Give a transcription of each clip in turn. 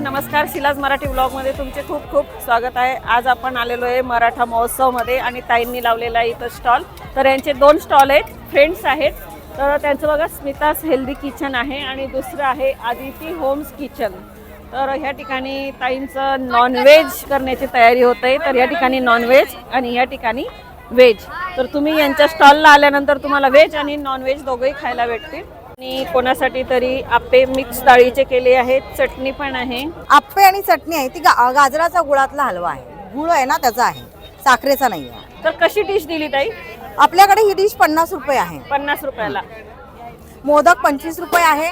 नमस्कार शिलाज मराठी ब्लॉगमध्ये तुमचे खूप खूप स्वागत आहे. आज आपण आलेलो आहे मराठा महोत्सवमध्ये आणि ताईंनी लावलेला आहे इथं स्टॉल. तर यांचे दोन स्टॉल आहेत फ्रेंड्स आहेत. तर त्यांचं बघा स्मितास हेल्दी किचन आहे आणि दुसरं आहे आदिती होम्स किचन. तर ह्या ठिकाणी ताईंचं नॉनव्हेज करण्याची तयारी होत आहे. तर या ठिकाणी नॉनव्हेज आणि या ठिकाणी व्हेज तर तुम्ही यांच्या स्टॉलला आल्यानंतर तुम्हाला व्हेज आणि नॉनव्हेज दोघंही खायला भेटतील. आणि कोणासाठी तरी आप्पे मिक्स डाळीचे केले आहेत. चटणी पण आहे. आप्पे आणि चटणी आहे. ती गा- गाजराचा गुळातला हलवा आहे. गुळ आहे ना त्याचा आहे. साखरेचा नाही आहे. तर कशी डिश दिली ताई? आपल्याकडे ही डिश पन्नास रुपये आहे. पन्नास रुपयाला. मोदक पंचवीस रुपये आहे.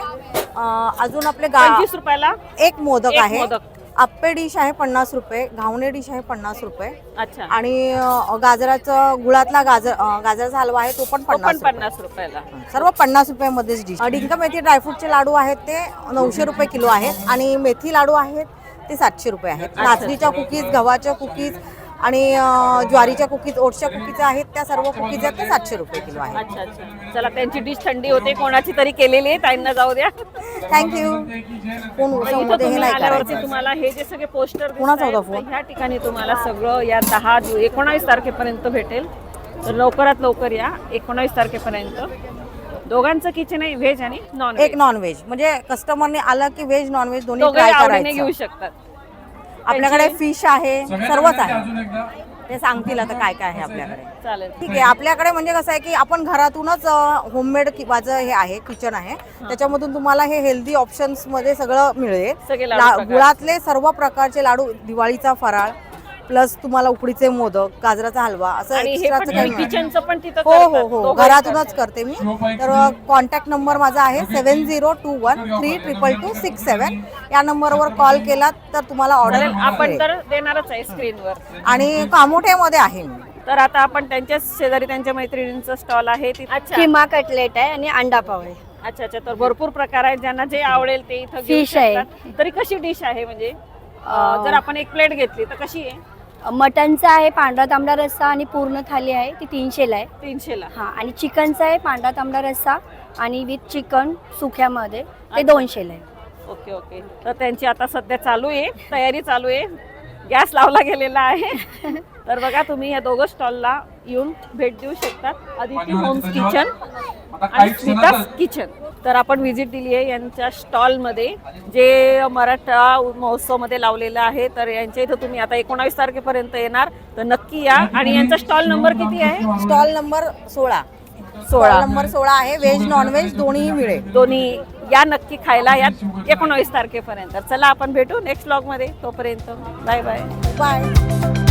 अं, अजून आपले गा पंचवीस रुपयाला? एक मोदक एक आहे. मोदक. आप्पे डिश आहे पन्नास रुपये घावणे डिश आहे पन्नास रुपये. अच्छा. आणि अं, गाजराचं गुळातला गाजर अं, गाजराचा हलवा आहे तो पण तो पण पन्नास रुपये. पन्नास रुपयाला. सर्व पन्नास रुपयामध्येच डिश डिंक मेथी ड्रायफ्रूटचे लाडू आहेत ते नऊशे रुपये किलो आहेत आणि मेथी लाडू आहेत ते सातशे रुपये आहेत. नाचणीच्या कुकीज गव्हाच्या कुकीज आणि ज्वारीच्या कुकीज ओट्सच्या कुकीज आहेत त्या सर्व कुकीज आहेत ते सातशे रुपये किलो आहेत. अच्छा अच्छा. चला त्यांची डिश थंडी होते कोणाची तरी केलेली आहे ताईंना जाऊ द्या. थँक्यू कोण इथं हे तुम्ही नाही आल्यावरती करायचं. तुम्हाला हे जे सगळे पोस्टर कोणाचा होता फोन? ह्या ठिकाणी तुम्हाला सगळं या दहा एकोणावीस तारखेपर्यंत भेटेल. तर लवकरात लवकर या एकोणावीस तारखेपर्यंत. दोघांचं किचन आहे व्हेज आणि नॉन एक नॉनव्हेज म्हणजे कस्टमरने आलं की व्हेज नॉनव्हेज दोन्ही दोघे ट्राय आवडीने घेऊ करायचं शकतात. आपल्याकडे फिश आहे सर्वच आहे. ते सांगतील आता काय काय आहे आपल्याकडे. चालेल. ठीक आहे आपल्याकडे म्हणजे कसं आहे की आपण घरातूनच होममेड माझं हे आहे किचन आहे. त्याच्यामधून तुम्हाला हे हेल्दी ऑप्शन्समध्ये सगळं मिळेल. सगळे लाडू ला- प्रकार. गुळातले सर्व प्रकारचे लाडू दिवाळीचा फराळ प्लस तुम्हाला उकडीचे मोदक गाजराचा हलवा असं आणि हे एक्स्ट्राचं पण काही मिळणार किचनचं पण तिथं हो करतात. हो. हो दोघंही घरातूनच करते मी. तर कॉन्टॅक्ट नंबर माझा आहे seven zero two one three triple two six seven या नंबरवर कॉल केला तर तुम्हाला ऑर्डर आपण तर देणारच आहे स्क्रीनवर आणि कामोठ्यामध्ये आहे मी. तर आता आपण त्यांच्याच शेजारी त्यांच्या मैत्रिणींचं स्टॉल आहे. ती अच्छा. किमा कटलेट आहे आणि अंडा पाव आहे. अच्छा अच्छा. तर भरपूर प्रकार आहेत. ज्यांना जे आवडेल ते इथं घेऊ Fish आहे. शकतात. तरी कशी डिश आहे म्हणजे? अं, जर आपण एक प्लेट घेतली तर कशी आहे? मटनचा आहे पांढरा तांबडा रस्सा आणि पूर्ण थाली आहे ती तीनशेला आहे. तीनशेला. हा आणि चिकनचा आहे पांढरा तांबडा रस्सा आणि विथ चिकन सुक्यामध्ये ते. दोनशेला आहे. Okay okay. तर त्यांची आता सध्या चालू आहे तयारी चालू आहे. गॅस लावला गेलेला आहे. तर बघा तुम्ही या दोघं स्टॉलला येऊन भेट देऊ शकतात. आदिती होम्स किचन आणि किचन. तर आपण व्हिजिट दिली आहे यांच्या स्टॉलमध्ये जे मराठा महोत्सवमध्ये लावलेलं आहे. तर यांच्या इथं तुम्ही आता एकोणावीस तारखेपर्यंत येणार. तर नक्की या. आणि यांचा स्टॉल नंबर किती आहे? स्टॉल नंबर सोळा. सोळा. नंबर सोळा आहे. व्हेज नॉनव्हेज दोन्ही मिळेल. दोन्ही या नक्की खायला या एकोणावीस तारखेपर्यंत. चला आपण भेटू नेक्स्ट ब्लॉगमध्ये तोपर्यंत. Bye bye bye